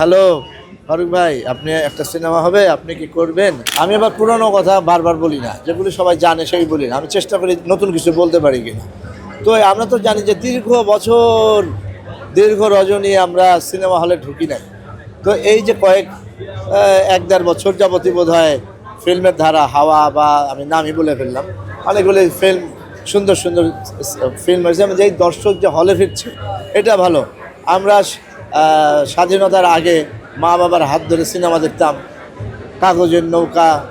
Hello, Faruk ভাই, আপনি একটা সিনেমা হবে, আপনি কি করবেন? আমি আবার পুরনো কথা বারবার বলি না, যেগুলি সবাই জানে সেই বলি না। আমি চেষ্টা করি নতুন কিছু বলতে পারি কিনা। তো আমরা তো জানি যে দীর্ঘ বছর, দীর্ঘ রজনী আমরা সিনেমা হলে ঢুকি নাই। তো এই যে কয়েক এক দেড় বছর যাবতীয় বোধ হয় ফিল্মের ধারা, হাওয়া বা আমি নামই বলে ফেললাম, অনেকগুলি ফিল্ম, সুন্দর সুন্দর ফিল্ম হয়েছে। যেই দর্শক যে হলে ফিরছে, এটা ভালো। আমরা স্বাধীনতার আগে মা বাবার হাত ধরে সিনেমা দেখতাম। কাগজের নৌকা,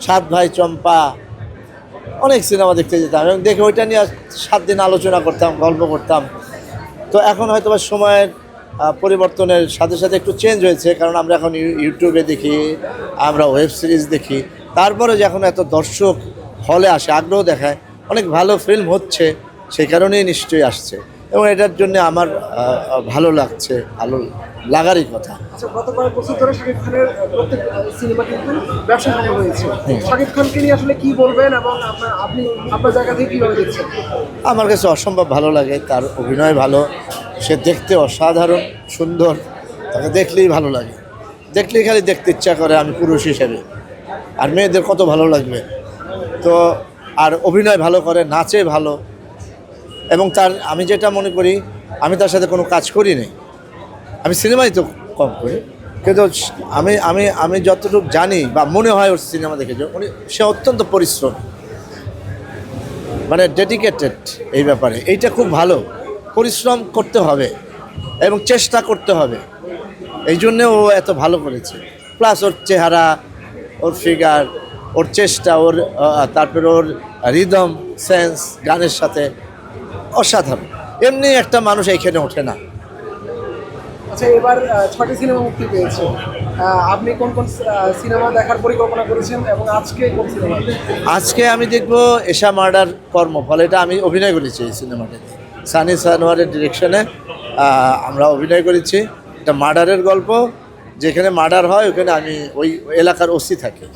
সাত ভাই চম্পা, অনেক সিনেমা দেখতে যেতাম এবং দেখে ওইটা নিয়ে সাত দিন আলোচনা করতাম, গল্প করতাম। তো এখন হয়তো বা সময়ের পরিবর্তনের সাথে সাথে একটু চেঞ্জ হয়েছে, কারণ আমরা এখন ইউ- ইউটিউবে দেখি, আমরা ওয়েব সিরিজ দেখি। তারপরে যখন এত দর্শক হলে আসে, আগ্রহ দেখায়, অনেক ভালো ফিল্ম হচ্ছে সেই কারণেই নিশ্চয়ই আসছে। এবং এটার জন্য আমার ভালো লাগছে ভালো লাগারই কথা। আচ্ছা গত কয়েক বছর ধরে শাকিব খানের প্রত্যেক সিনেমা কিন্তু ব্যবসা হয়েছে। শাকিব খানকে নিয়ে আসলে কি বলবেন এবং আপনি আপনার জায়গা থেকে কীভাবে দেখছেন? আমার কাছে অসম্ভব ভালো লাগে তার অভিনয় ভালো সে দেখতে অসাধারণ সুন্দর তাকে দেখলেই ভালো লাগে। দেখলেই খালি দেখতে ইচ্ছা করে আমি পুরুষ হিসেবে। আর মেয়েদের কত ভালো লাগবে। তো আর অভিনয় ভালো করে নাচে ভালো এবং তার, আমি যেটা মনে করি, আমি তার সাথে কোনো কাজ করি নি আমি সিনেমাই তো কম করি। কিন্তু আমি আমি আমি যতটুকু জানি বা মনে হয় ওর সিনেমা দেখে যে উনি, সে অত্যন্ত পরিশ্রম। মানে ডেডিকেটেড এই ব্যাপারে। এইটা খুব ভালো। পরিশ্রম করতে হবে এবং চেষ্টা করতে হবে। এই জন্যে ও এত ভালো করেছে। প্লাস ওর চেহারা, ওর ফিগার ওর চেষ্টা, ওর তারপর ওর রিদম সেন্স গানের সাথে অসাধারণ। এমনি একটা মানুষ এইখানে ওঠে না। আচ্ছা এবার ছয়টি সিনেমা মুক্তি পেয়েছে। আপনি কোন কোন সিনেমা দেখার পরিকল্পনা করেছেন এবং আজকে কোন সিনেমা? আজকে আমি দেখব এশা মার্ডার কর্ম কর্মফল। এটা আমি অভিনয় করেছি এই সিনেমাটাতে। সানি সানোয়ারের ডিরেকশনে আমরা অভিনয় করেছি। এটা মার্ডারের গল্প। যেখানে মার্ডার হয় ওখানে আমি ওই এলাকার ওসি থাকি।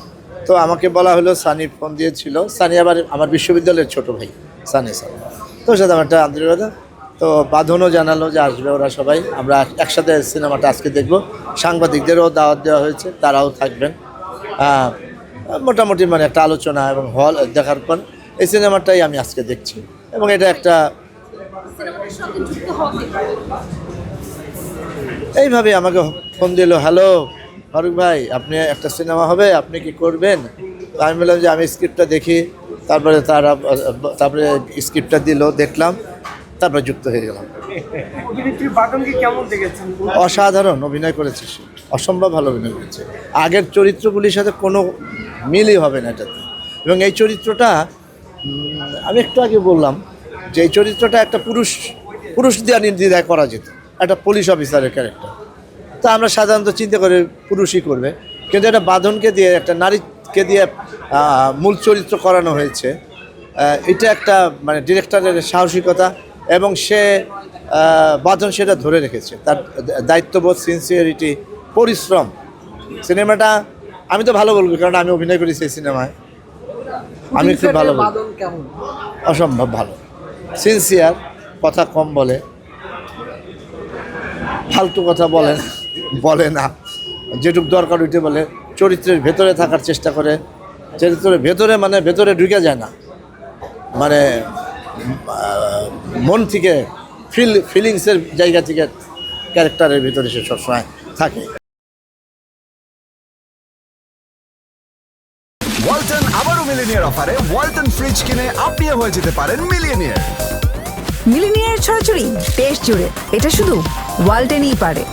তো আমাকে বলা হলো সানি ফোন দিয়েছিল। সানি আবার আমার বিশ্ববিদ্যালয়ের ছোট ভাই সানি সানি তো সাথে আমার একটা আন্তরিকতা তো বাঁধনও জানালো যে আসবে ওরা সবাই। আমরা একসাথে সিনেমাটা আজকে দেখব। সাংবাদিকদেরও দাওয়াত দেওয়া হয়েছে তারাও থাকবেন। মোটামুটি মানে একটা আলোচনা এবং হল দেখার পর এই সিনেমাটাই আমি আজকে দেখছি। এবং এটা একটা এইভাবে আমাকে ফোন দিল হ্যালো ফারুক ভাই আপনি একটা সিনেমা হবে আপনি কি করবেন? আমি বললাম যে আমি স্ক্রিপ্টটা দেখি। তারপরে তারা তারপরে স্ক্রিপ্টটা দিল দেখলাম তারপরে যুক্ত হয়ে গেলাম। অসাধারণ অভিনয় করেছে সে। অসম্ভব ভালো অভিনয় করেছে। আগের চরিত্রগুলির সাথে কোনো মিলই হবে না এটাতে। এবং এই চরিত্রটা আমি একটু আগে বললাম যে এই চরিত্রটা একটা পুরুষ পুরুষ দেওয়া নির্দ্বিধায় করা যেত। একটা পুলিশ অফিসারের ক্যারেক্টার তা আমরা সাধারণত চিন্তা করে পুরুষই করবে। কিন্তু এটা বাঁধনকে দিয়ে একটা নারীকে দিয়ে মূল চরিত্র করানো হয়েছে। এটা একটা মানে ডিরেক্টরের সাহসিকতা এবং সে বাঁধন সেটা ধরে রেখেছে। তার দায়িত্ববোধ সিনসিয়ারিটি পরিশ্রম। সিনেমাটা আমি তো ভালো বলব কারণ আমি অভিনয় করেছি এই সিনেমায়। আমি খুব ভালো বলব। অসম্ভব ভালো। সিনসিয়ার কথা কম বলে। ফালতু কথা বলে বলে না। যেটুক দরকার ওইটা বলে। চরিত্রের ভেতরে থাকার চেষ্টা করে। চরিত্রের ভেতরে মানে ভেতরে ঢুকে যায় না। মানে মন থেকে ফিল ফিলিংসের জায়গা থেকে ক্যারেক্টারের ভিতরে সে সবসময় থাকে। ওয়ালটন আবারও মিলিনিয়ার অফারে ওয়ালটন ফ্রিজ কিনে আপনিও হয়ে যেতে পারেন মিলিয়নিয়ার মিলিনিয়ার ছড়াছড়ি দেশ জুড়ে। এটা শুধু ওয়ালটেনই পারে।